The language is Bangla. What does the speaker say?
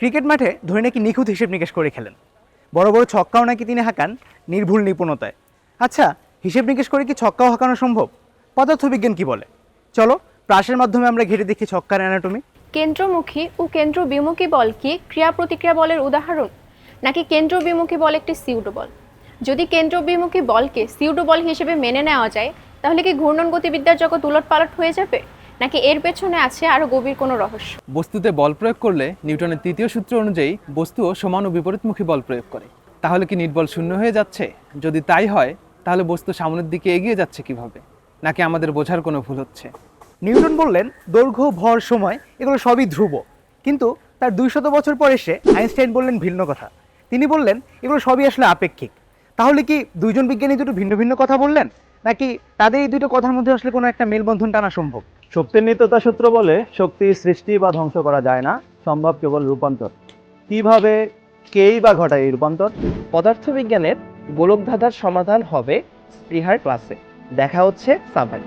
ক্রিকেট মাঠে ধরে নাকি নিখুঁত হিসেব নিকেশ করে খেলেন। বড় বড় ছক্কাও নাকি তিনি হাঁকান নির্ভুল নিপুণতায়। আচ্ছা হিসেব নিকেশ করে কি ছক্কাও হাঁকানো সম্ভব? পদার্থবিজ্ঞান কি বলে? চলো, প্রাসের মাধ্যমে আমরা ঘেটে দেখি ছক্কার অ্যানাটমি কেন্দ্রমুখী ও কেন্দ্র বিমুখী বল কি ক্রিয়া প্রতিক্রিয়া বলের উদাহরণ? নাকি কেন্দ্র বিমুখী বল একটি সিউডো বল? যদি কেন্দ্র বিমুখী বলকে সিউডো বল হিসেবে মেনে নেওয়া যায়, তাহলে কি ঘূর্ণন গতিবিদ্যার জগৎ উলটপালট হয়ে যাবে? নাকি এর পেছনে আছে আরও গভীর কোনো রহস্য? বস্তুতে বল প্রয়োগ করলে নিউটনের তৃতীয় সূত্র অনুযায়ী বস্তুও সমান ও বিপরীতমুখী বল প্রয়োগ করে। তাহলে কি নিট বল শূন্য হয়ে যাচ্ছে? যদি তাই হয় তাহলে বস্তু সামনের দিকে এগিয়ে যাচ্ছে কীভাবে? নাকি আমাদের বোঝার কোনো ভুল হচ্ছে? নিউটন বললেন দৈর্ঘ্য ভর সময় এগুলো সবই ধ্রুব। কিন্তু তার দুইশত বছর পর এসে আইনস্টাইন বললেন ভিন্ন কথা। তিনি বললেন এগুলো সবই আসলে আপেক্ষিক। তাহলে কি দুইজন বিজ্ঞানী দুটো ভিন্ন ভিন্ন কথা বললেন? নাকি তাদের এই দুটো কথার মধ্যে আসলে কোনো একটা মেলবন্ধন টানা সম্ভব? শক্তির নিত্যতা সূত্র বলে শক্তি সৃষ্টি বা ধ্বংস করা যায় না, সম্ভব কেবল রূপান্তর। কীভাবে, কেই বা ঘটায় এই রূপান্তর? পদার্থবিজ্ঞানের গোলকধাঁধার সমাধান হবে স্পৃহার ক্লাসে। দেখা হচ্ছে সাভাই